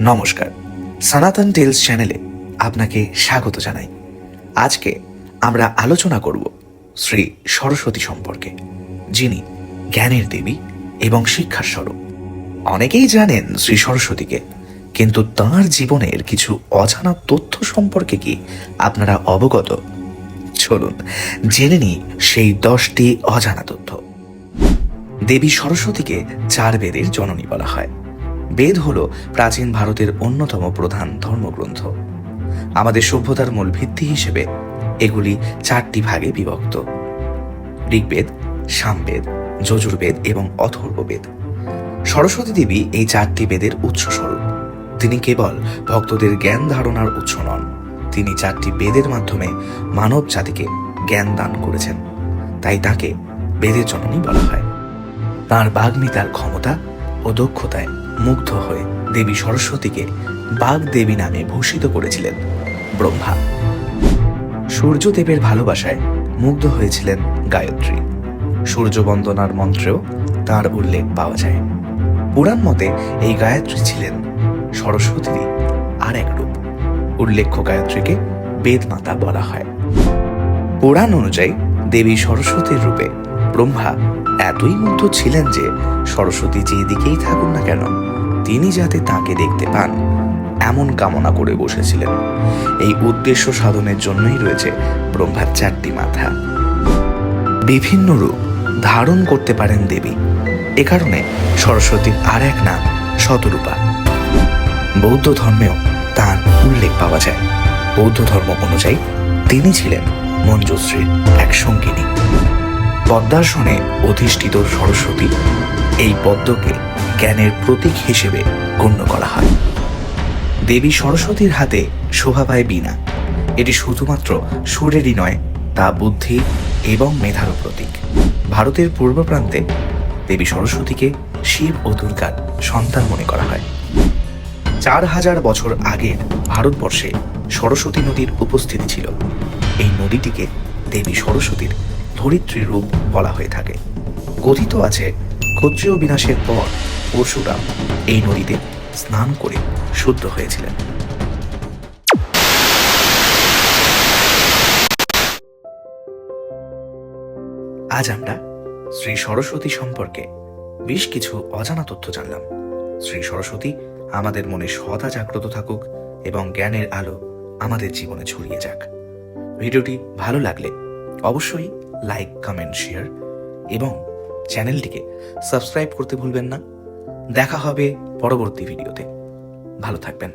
নমস্কার। সনাতন টেলস চ্যানেলে আপনাকে স্বাগত জানাই। আজকে আমরা আলোচনা করব শ্রী সরস্বতী সম্পর্কে, যিনি জ্ঞানের দেবী এবং শিক্ষার স্বরূপ। অনেকেই জানেন শ্রী সরস্বতীকে, কিন্তু তাঁর জীবনের কিছু অজানা তথ্য সম্পর্কে কি আপনারা অবগত? চলুন, জেনে নিই সেই দশটি অজানা তথ্য। দেবী সরস্বতীকে চার বেদের জননী বলা হয়। বেদ হল প্রাচীন ভারতের অন্যতম প্রধান ধর্মগ্রন্থ। আমাদের সভ্যতার মূল ভিত্তি হিসেবে এগুলি চারটি ভাগে বিভক্ত। ঋগ্বেদ, সামবেদ, যজুর্বেদ এবং অথর্ববেদ। সরস্বতী দেবী এই চারটি বেদের উৎস স্বরূপ তিনি কেবল ভক্তদের জ্ঞান ধারণার উৎস নন, তিনি চারটি বেদের মাধ্যমে মানব জাতিকে জ্ঞান দান করেছেন, তাই তাকে বেদের জননী বলা হয়। তাঁর বাগ্মিতার ক্ষমতা ও দক্ষতায় মুগ্ধ হয়ে দেবী সরস্বতীকে বাগ দেবী নামে ভূষিত করেছিলেন। ব্রহ্মা। সূর্যদেবের ভালোবাসায় মুগ্ধ হয়েছিলেন গায়ত্রী। সূর্যবন্দনার মন্ত্রেও তার উল্লেখ পাওয়া যায়। পুরাণ মতে এই গায়ত্রী ছিলেন সরস্বতীরই আর এক রূপ। উল্লেখ্য গায়ত্রীকে বেদমাতা বলা হয়। পুরাণ অনুযায়ী দেবী সরস্বতীর রূপে ব্রহ্মা এতই মুগ্ধ ছিলেন যে সরস্বতী যে দিকেই থাকুন না কেন তিনি যাতে তাকে দেখতে পান, এমন কামনা করে বসেছিলেন। এই উদ্দেশ্য সাধনের জন্যই রয়েছে ব্রহ্মার চারটি মাথা। বিভিন্ন রূপ ধারণ করতে পারেন দেবী। এ কারণে সরস্বতীর আর এক নাম শতরূপা। বৌদ্ধ ধর্মেও তার উল্লেখ পাওয়া যায়। বৌদ্ধ ধর্ম অনুযায়ী তিনি ছিলেন মঞ্জুশ্রীর এক সঙ্গিনী। পদ্মাসনে অধিষ্ঠিত সরস্বতী এই পদ্মকে জ্ঞানের প্রতীক হিসেবে গণ্য করা হয়। দেবী সরস্বতীর হাতে শোভা পায় বীণা। এটি শুধুমাত্র সুরেরই নয়, তা বুদ্ধি এবং মেধারও প্রতীক। ভারতের পূর্ব প্রান্তে দেবী সরস্বতীকে শিব ও দুর্গার সন্তান মনে করা হয়। চার হাজার বছর আগের ভারতবর্ষে সরস্বতী নদীর উপস্থিতি ছিল। এই নদীটিকে দেবী সরস্বতীর ধরিত্রী রূপ বলা হয়ে থাকে। কথিত আছে, ক্ষত্রিয় বিনাশের পর পরশুরাম এই নদীতে স্নান করে শুদ্ধ হয়েছিলেন। আজ আমরা শ্রী সরস্বতী সম্পর্কে বেশ কিছু অজানা তথ্য জানলাম। শ্রী সরস্বতী আমাদের মনে সদা জাগ্রত থাকুক এবং জ্ঞানের আলো আমাদের জীবনে ছড়িয়ে যাক। ভিডিওটি ভালো লাগলে অবশ্যই লাইক, কমেন্ট, শেয়ার এবং চ্যানেলটিকে সাবস্ক্রাইব করতে ভুলবেন না। দেখা হবে পরবর্তী ভিডিওতে। ভালো থাকবেন।